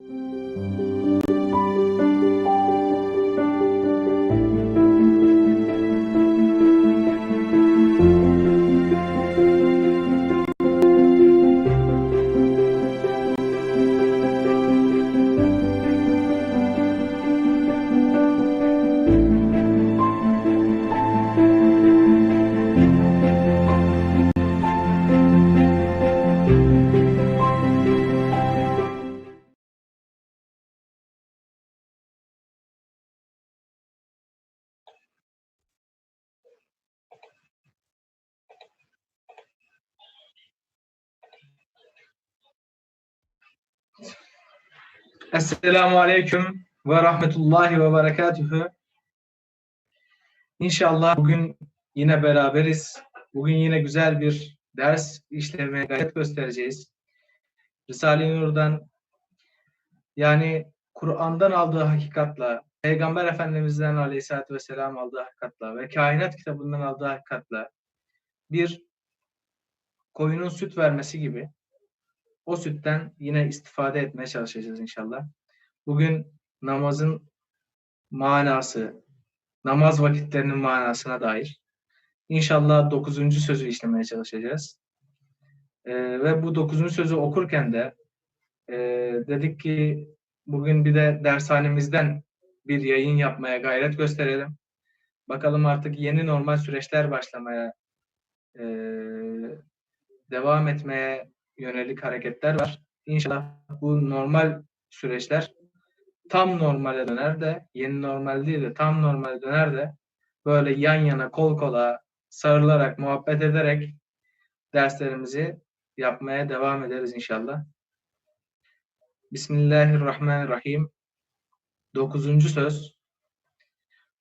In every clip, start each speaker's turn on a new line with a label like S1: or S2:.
S1: Thank you. Esselamu Aleyküm ve Rahmetullahi ve Berekatühü. İnşallah bugün yine beraberiz. Bugün yine güzel bir ders işlemeye gayret göstereceğiz. Risale-i Nur'dan yani Kur'an'dan aldığı hakikatla, Peygamber Efendimiz'den Aleyhisselatü Vesselam aldığı hakikatla ve kainat kitabından aldığı hakikatla bir koyunun süt vermesi gibi o sütten yine istifade etmeye çalışacağız inşallah. Bugün namazın manası, namaz vakitlerinin manasına dair inşallah dokuzuncu sözü işlemeye çalışacağız. Ee, ve bu dokuzuncu sözü okurken de e, dedik ki bugün bir de dershanemizden bir yayın yapmaya gayret gösterelim. Bakalım artık yeni normal süreçler başlamaya e, devam etmeye yönelik hareketler var. İnşallah bu normal süreçler tam normale döner de yeni normal değil de tam normale döner de böyle yan yana kol kola sarılarak muhabbet ederek derslerimizi yapmaya devam ederiz inşallah. Bismillahirrahmanirrahim. Dokuzuncu söz.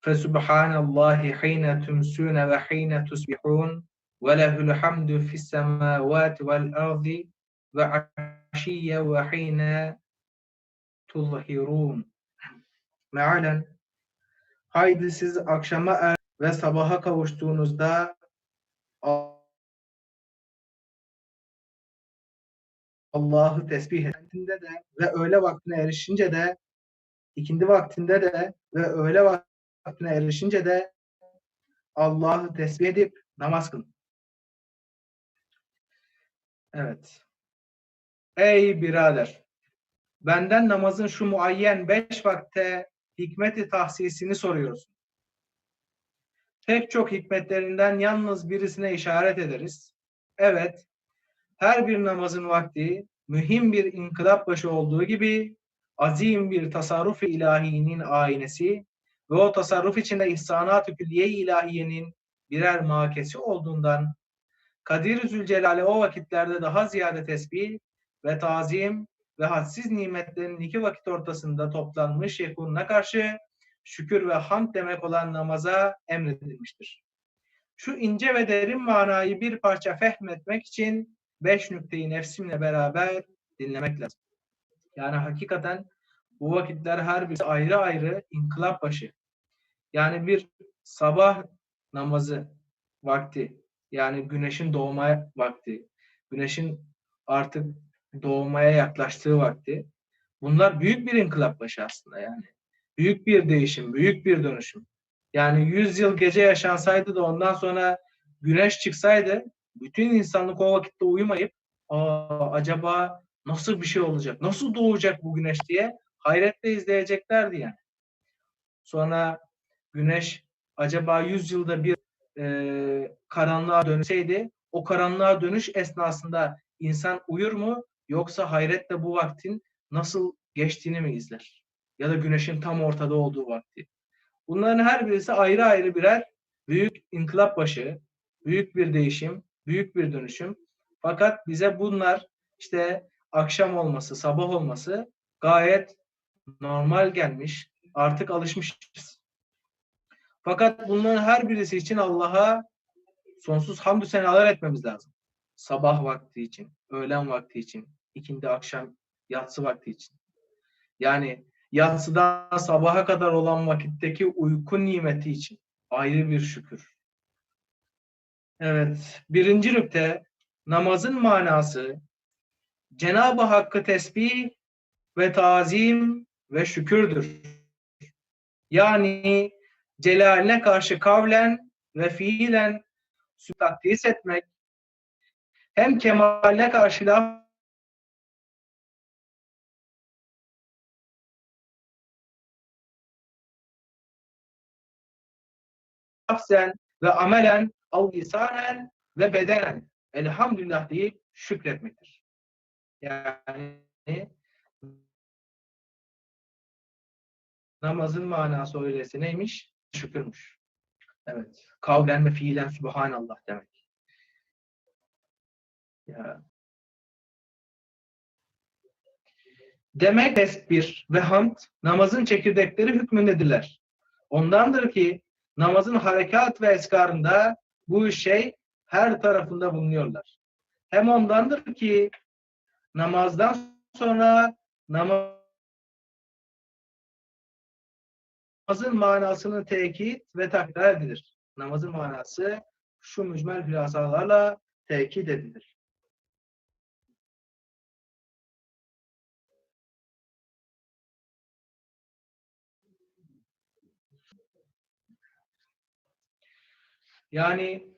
S1: Fesubhanallahi hine tumsune ve hine tusbihun ve lehül hamdu fis semavati ve aşiyye ve hine tuzhirun. Mealen Haydi siz akşama er ve sabaha kavuştuğunuzda Allah'ı tesbih ettiğinde de ve öğle vaktine erişince de ikindi vaktinde de ve öğle vaktine erişince de Allah'ı tesbih edip namaz kılın. Evet. Ey birader! Benden namazın şu muayyen beş vakte hikmeti tahsisini soruyorsun. Pek çok hikmetlerinden yalnız birisine işaret ederiz. Evet, her bir namazın vakti mühim bir inkılap başı olduğu gibi azim bir tasarruf ilahinin aynesi ve o tasarruf içinde ihsanat-ı külliye ilahiyenin birer makesi olduğundan Kadir Zülcelal'e o vakitlerde daha ziyade tesbih ve tazim ve hadsiz nimetlerin iki vakit ortasında toplanmış yekununa karşı şükür ve hamd demek olan namaza emredilmiştir. Şu ince ve derin manayı bir parça fehmetmek için beş nükteyi nefsimle beraber dinlemek lazım. Yani hakikaten bu vakitler her birisi ayrı ayrı inkılap başı. Yani bir sabah namazı vakti, yani güneşin doğma vakti, güneşin artık doğmaya yaklaştığı vakti. Bunlar büyük bir inkılap başı aslında yani. Büyük bir değişim, büyük bir dönüşüm. Yani 100 yıl gece yaşansaydı da ondan sonra güneş çıksaydı bütün insanlık o vakitte uyumayıp Aa, acaba nasıl bir şey olacak, nasıl doğacak bu güneş diye hayretle izleyeceklerdi yani. Sonra güneş acaba 100 yılda bir e, karanlığa dönseydi o karanlığa dönüş esnasında insan uyur mu yoksa hayretle bu vaktin nasıl geçtiğini mi izler? Ya da güneşin tam ortada olduğu vakti. Bunların her birisi ayrı ayrı birer büyük inkılap başı, büyük bir değişim, büyük bir dönüşüm. Fakat bize bunlar işte akşam olması, sabah olması gayet normal gelmiş. Artık alışmışız. Fakat bunların her birisi için Allah'a sonsuz hamdü senalar etmemiz lazım. Sabah vakti için, öğlen vakti için, ikindi akşam yatsı vakti için. Yani yatsıdan sabaha kadar olan vakitteki uyku nimeti için ayrı bir şükür. Evet, birinci nükte namazın manası Cenab-ı Hakk'ı tesbih ve tazim ve şükürdür. Yani celaline karşı kavlen ve fiilen takdis etmek, hem kemaline karşı laf lafzen ve amelen av lisanen ve bedenen elhamdülillah deyip şükretmektir. Yani namazın manası öyleyse neymiş? Şükürmüş. Evet. Kavlen ve fiilen Subhanallah demek. Ya. Demek tesbir ve hamd namazın çekirdekleri hükmündedirler. Ondandır ki namazın harekat ve eskarında bu şey her tarafında bulunuyorlar. Hem ondandır ki namazdan sonra namazın manasını tekit ve takdir edilir. Namazın manası şu mücmel filasalarla tekit edilir. Yani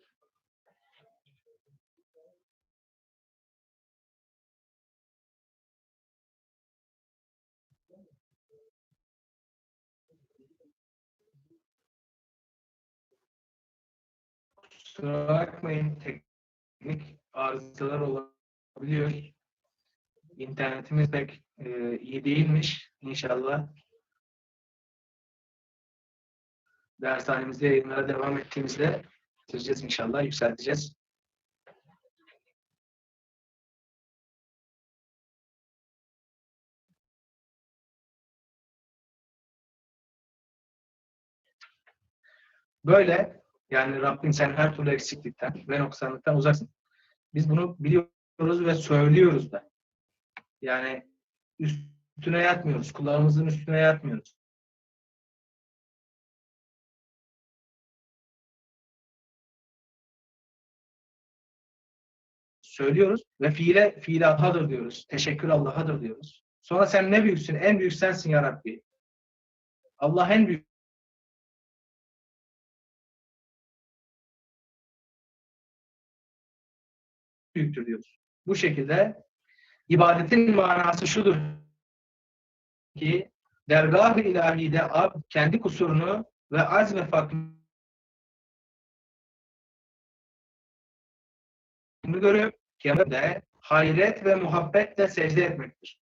S1: kusura bakmayın teknik arızalar olabiliyor. İnternetimiz pek e, iyi değilmiş inşallah. Dershanemizde yayınlara devam ettiğimizde bitireceğiz inşallah, yükselteceğiz. Böyle yani Rabbim sen her türlü eksiklikten ve noksanlıktan uzaksın. Biz bunu biliyoruz ve söylüyoruz da. Yani üstüne yatmıyoruz. Kulağımızın üstüne yatmıyoruz. Söylüyoruz ve fiile fiile Allah'adır diyoruz. Teşekkür Allah'adır diyoruz. Sonra sen ne büyüksün? En büyük sensin ya Rabbi. Allah en büyük. büyüktür diyoruz. Bu şekilde ibadetin manası şudur ki dergah-ı ilahide ab kendi kusurunu ve az ve farkını görüp kıyamette hayret ve muhabbetle secde etmektir.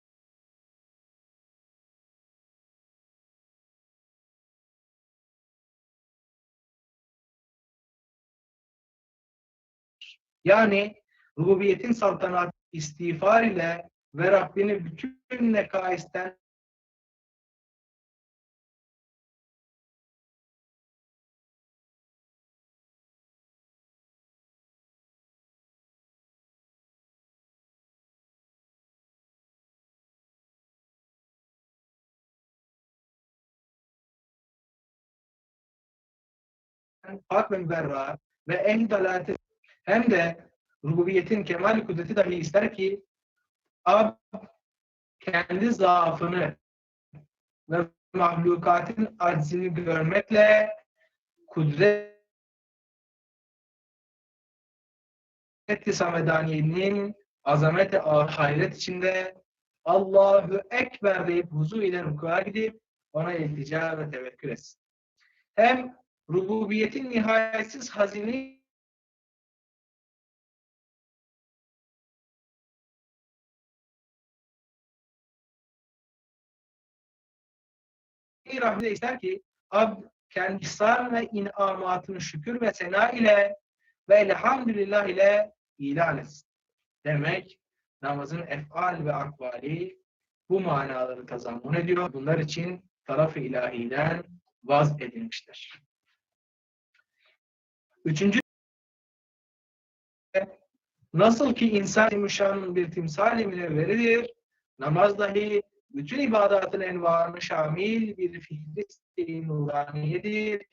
S1: Yani rububiyetin saltanat istiğfar ile ve Rabbini bütün nekaisten hak ve ve en dalaleti hem de rububiyetin kemal kudreti dahi ister ki ab kendi zaafını ve mahlukatın aczini görmekle kudret samedaniyenin azameti hayret içinde Allahu Ekber deyip huzur ile rukuya gidip ona iltica ve tevekkül etsin. Hem rububiyetin nihayetsiz hazine rahmete ister ki ab kendi ihsan ve inamatını şükür ve sena ile ve elhamdülillah ile ilan etsin. Demek namazın efal ve akvali bu manaları tazammun ediyor. Bunlar için taraf-ı ilahiden vaz edilmiştir. Üçüncü nasıl ki insan müşanın bir timsal verilir, namaz dahi bütün ibadatın envarını şamil bir fihrist-i nuraniyedir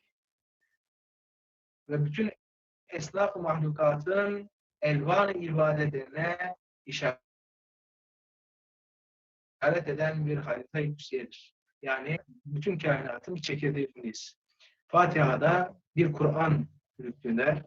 S1: ve bütün esnaf mahlukatın elvan ibadetlerine işaret eden bir harita yükselidir. Yani bütün kainatın bir çekirdeğindeyiz. Fatiha'da bir Kur'an büyüklüğünde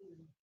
S1: Mm-hmm.